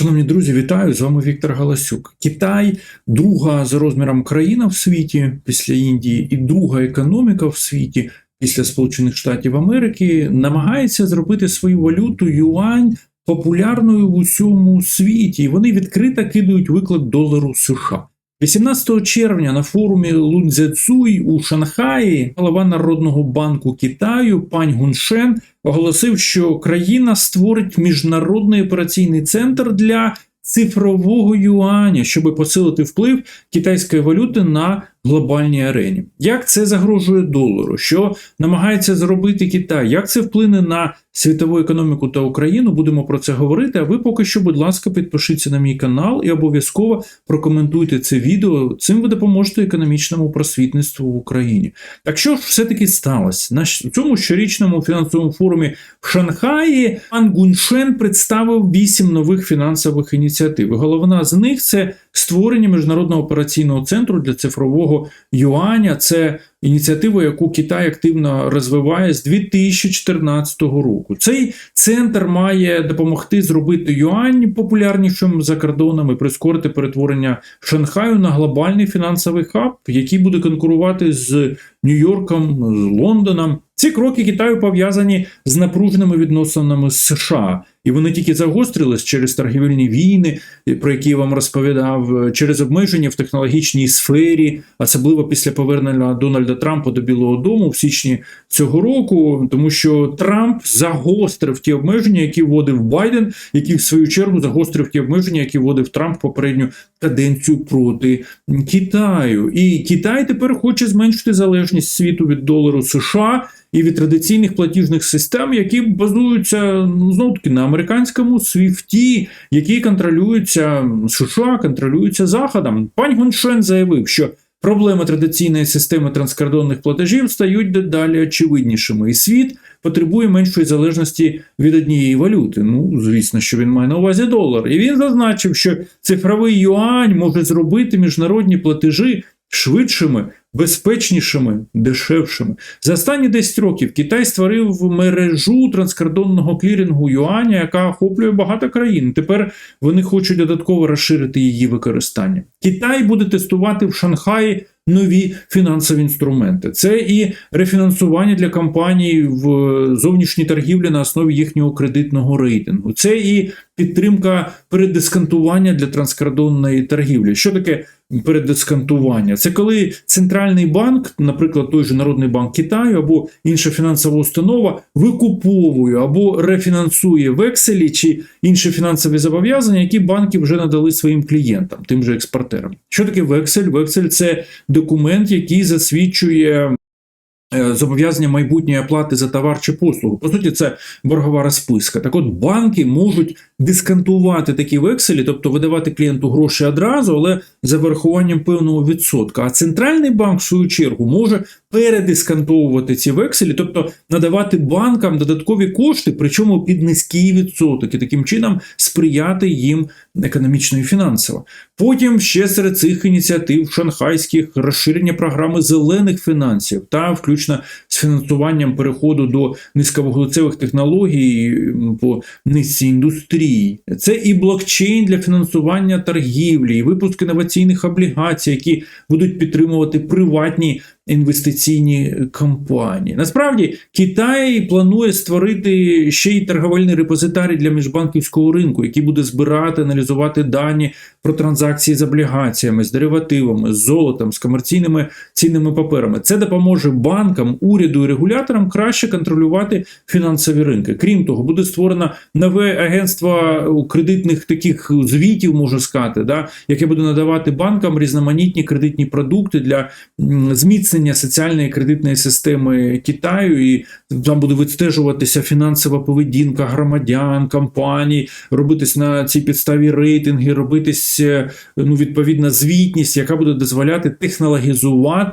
Шановні друзі, вітаю! З вами Віктор Галасюк. Китай друга за розміром країна в світі після Індії, і друга економіка в світі після Сполучених Штатів Америки намагається зробити свою валюту юань популярною в усьому світі. І вони відкрито кидають виклик долару США. 18 червня на форумі Лунзяцуй у Шанхаї голова Народного банку Китаю пань Гуншен оголосив, що країна створить міжнародний операційний центр для цифрового юаня, щоб посилити вплив китайської валюти на глобальній арені. Як це загрожує долару? Що намагається зробити Китай? Як це вплине на світову економіку та Україну? Будемо про це говорити. А ви поки що, будь ласка, підпишіться на мій канал і обов'язково прокоментуйте це відео. Цим ви допоможете економічному просвітництву в Україні. Так що ж все-таки сталося? На цьому щорічному фінансовому форумі в Шанхаї пан Гуншен представив вісім нових фінансових ініціатив. Головна з них це створення міжнародного операційного центру для цифрового юаня. Це ініціатива, яку Китай активно розвиває з 2014 року. Цей центр має допомогти зробити юань популярнішим за кордоном і прискорити перетворення Шанхаю на глобальний фінансовий хаб, який буде конкурувати з Нью-Йорком, з Лондоном. Ці кроки Китаю пов'язані з напруженими відносинами з США, і вони тільки загострились через торгівельні війни, про які я вам розповідав, через обмеження в технологічній сфері, особливо після повернення Дональда Трампа до Білого Дому в січні цього року, тому що Трамп загострив ті обмеження, які вводив Байден, який в свою чергу загострив ті обмеження, які вводив Трамп попередню каденцію проти Китаю. І Китай тепер хоче зменшити залежність світу від долару США і від традиційних платіжних систем, які базуються ну, знову таки на американському свіфті, які контролюються США, контролюються Заходом. Пань Гуншен заявив, що проблеми традиційної системи транскордонних платежів стають дедалі очевиднішими, і світ потребує меншої залежності від однієї валюти. Ну, звісно, що він має на увазі долар. І він зазначив, що цифровий юань може зробити міжнародні платежі швидшими, безпечнішими, дешевшими. За останні 10 років Китай створив мережу транскордонного клірінгу юаня, яка охоплює багато країн. Тепер вони хочуть додатково розширити її використання. Китай буде тестувати в Шанхаї. Нові фінансові інструменти це і рефінансування для компаній в зовнішній торгівлі на основі їхнього кредитного рейтингу, це і підтримка передисконтування для транскордонної торгівлі. Що таке передисконтування? Це коли центральний банк, наприклад, той же Народний банк Китаю або інша фінансова установа, викуповує або рефінансує векселі чи інші фінансові зобов'язання, які банки вже надали своїм клієнтам, тим же експортерам. Що таке вексель? Вексель це документ, який засвідчує. Зобов'язання майбутньої оплати за товар чи послугу. По суті, це боргова розписка. Так от банки можуть дисконтувати такі векселі, тобто видавати клієнту гроші одразу, але за врахуванням певного відсотка. А центральний банк, в свою чергу, може передисконтовувати ці векселі, тобто надавати банкам додаткові кошти, причому під низький відсоток, і таким чином сприяти їм економічно і фінансово. Потім ще серед цих ініціатив шанхайських розширення програми зелених фінансів та включно фінансуванням переходу до низьковуглецевих технологій по низці індустрії. Це і блокчейн для фінансування торгівлі, і випуск інноваційних облігацій, які будуть підтримувати приватні інвестиційні компанії. Насправді Китай планує створити ще й торговельний репозитарій для міжбанківського ринку, який буде збирати, аналізувати дані про транзакції з облігаціями, з деривативами, з золотом, з комерційними цінними паперами. Це допоможе банкам, уряду і регуляторам краще контролювати фінансові ринки. Крім того, буде створено нове агентство кредитних таких звітів, можу сказати, да, яке буде надавати банкам різноманітні кредитні продукти для зміцнення соціальної кредитної системи Китаю, і там буде відстежуватися фінансова поведінка громадян, компаній, робитись на цій підставі рейтинги, робитись ну, відповідна звітність, яка буде дозволяти технологізувати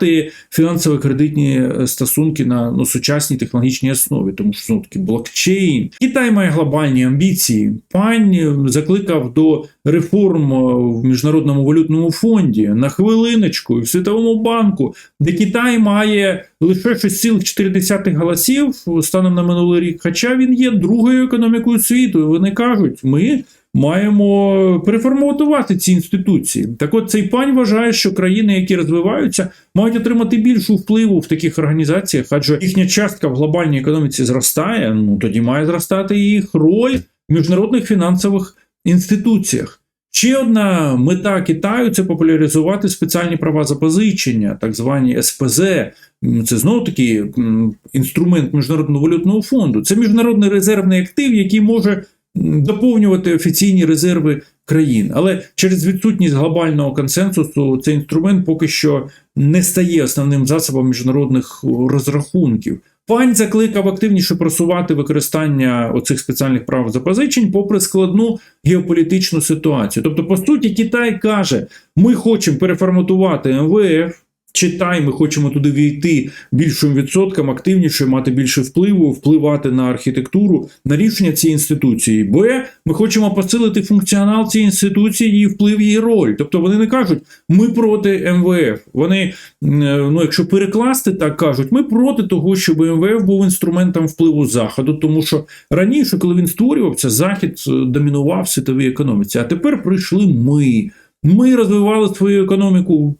фінансово-кредитні стосунки на ну, сучасній технологічній основі, тому що знову таки блокчейн. Китай має глобальні амбіції. Пань закликав до реформ в міжнародному валютному фонді на хвилиночку і в Світовому банку, де Китай має лише 6,4 голосів станом на минулий рік. Хоча він є другою економікою світу. І Вони кажуть, ми маємо переформатувати ці інституції. Так от цей пань вважає, що країни, які розвиваються, мають отримати більшу впливу в таких організаціях, адже їхня частка в глобальній економіці зростає. Ну тоді має зростати їх роль в міжнародних фінансових інституціях. Ще одна мета Китаю це популяризувати спеціальні права запозичення, так звані СПЗ. Це знову таки інструмент міжнародного валютного фонду. Це міжнародний резервний актив, який може доповнювати офіційні резерви країн. Але через відсутність глобального консенсусу цей інструмент поки що не стає основним засобом міжнародних розрахунків. Пань закликав активніше просувати використання оцих спеціальних прав запозичень попри складну геополітичну ситуацію. Тобто, по суті, Китай каже: ми хочемо переформатувати МВФ. Читай, ми хочемо туди війти більшим відсотком, активніше, мати більше впливу, впливати на архітектуру, на рішення цієї інституції. Б, ми хочемо посилити функціонал цієї інституції, її вплив, її роль. Тобто вони не кажуть, ми проти МВФ. Вони, е, ну якщо перекласти, так кажуть, ми проти того, щоб МВФ був інструментом впливу Заходу, тому що раніше, коли він створювався, Захід е, домінував в світовій економіці. А тепер прийшли ми. Ми розвивали свою економіку.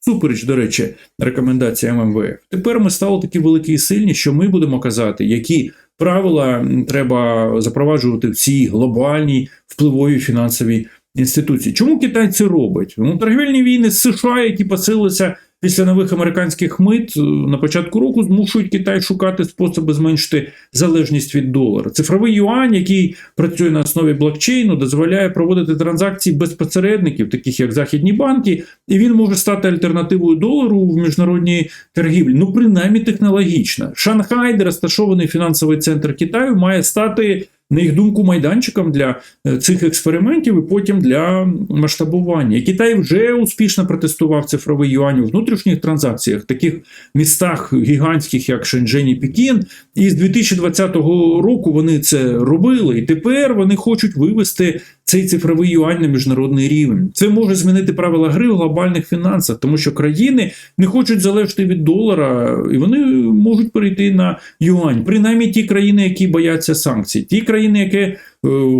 Супереч, до речі, рекомендаціям МВФ. Тепер ми стали такі великі і сильні, що ми будемо казати, які правила треба запроваджувати в цій глобальній впливовій фінансовій інституції. Чому Китай це робить? Ну, торгівельні війни з США, які посилилися після нових американських мит е, на початку року, змушують Китай шукати способи зменшити залежність від долара. Цифровий юань, який працює на основі блокчейну, дозволяє проводити транзакції без посередників, таких як західні банки, і він може стати альтернативою долару в міжнародній торгівлі. Ну, принаймні технологічно. Шанхай, де розташований фінансовий центр Китаю, має стати. На їх думку, майданчиком для е, цих експериментів і потім для масштабування. Китай вже успішно протестував цифровий юань у внутрішніх транзакціях, таких містах гігантських, як Шенжень і Пекін. І з 2020 року вони це робили. І тепер вони хочуть вивести цей цифровий юань на міжнародний рівень. Це може змінити правила гри в глобальних фінансах, тому що країни не хочуть залежати від долара, і вони можуть перейти на юань. Принаймні ті країни, які бояться санкцій, ті країни, які е,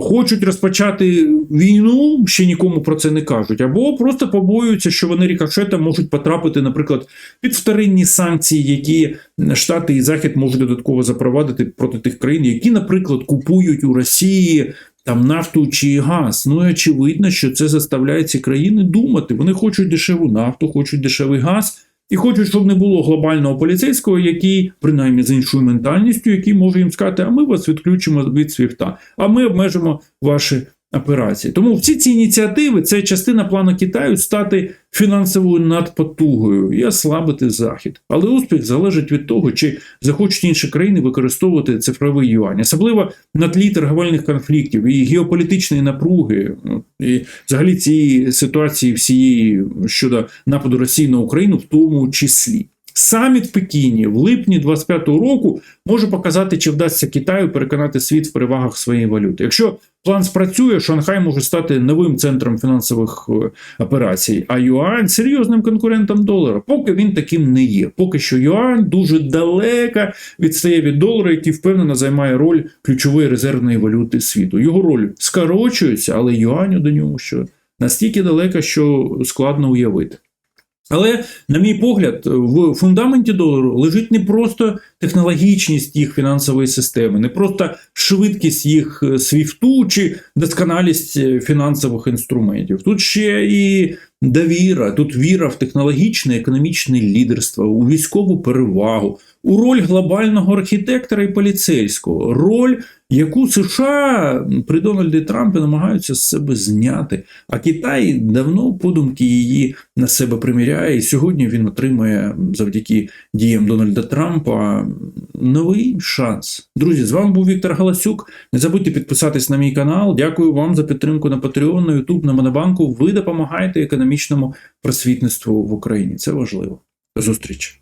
хочуть розпочати війну, ще нікому про це не кажуть, або просто побоюються, що вони рікошетом можуть потрапити, наприклад, під вторинні санкції, які Штати і Захід можуть додатково запровадити проти тих країн, які, наприклад, купують у Росії там нафту чи газ. Ну і очевидно, що це заставляє ці країни думати. Вони хочуть дешеву нафту, хочуть дешевий газ. І хочуть, щоб не було глобального поліцейського, який, принаймні з іншою ментальністю, який може їм сказати, а ми вас відключимо від свіфта, а ми обмежимо ваші операції. Тому всі ці ініціативи це частина плану Китаю стати фінансовою надпотугою і ослабити захід. Але успіх залежить від того, чи захочуть інші країни використовувати цифровий юань, особливо на тлі торговельних конфліктів і геополітичної напруги, ну, і взагалі цієї ситуації всієї щодо нападу Росії на Україну, в тому числі. Саміт в Пекіні в липні 25-го року може показати, чи вдасться Китаю переконати світ в перевагах своєї валюти. Якщо план спрацює, Шанхай може стати новим центром фінансових е, операцій, а юань серйозним конкурентом долара. Поки він таким не є. Поки що юань дуже далеко відстає від долара, який впевнено займає роль ключової резервної валюти світу. Його роль скорочується, але юаню до нього що настільки далеко, що складно уявити. Але, на мій погляд, в фундаменті долару лежить не просто технологічність їх фінансової системи, не просто швидкість їх е, свіфту чи досконалість е, фінансових інструментів. Тут ще і довіра, тут віра в технологічне економічне лідерство, у військову перевагу, у роль глобального архітектора і поліцейського, роль, яку США при Дональді Трампі намагаються з себе зняти. А Китай давно подумки її на себе приміряє, і сьогодні він отримує завдяки діям Дональда Трампа новий шанс. Друзі, з вами був Віктор Галасюк. Не забудьте підписатись на мій канал. Дякую вам за підтримку на Patreon, на YouTube, на Монобанку. Ви допомагаєте економічному просвітництву в Україні. Це важливо. До зустрічі!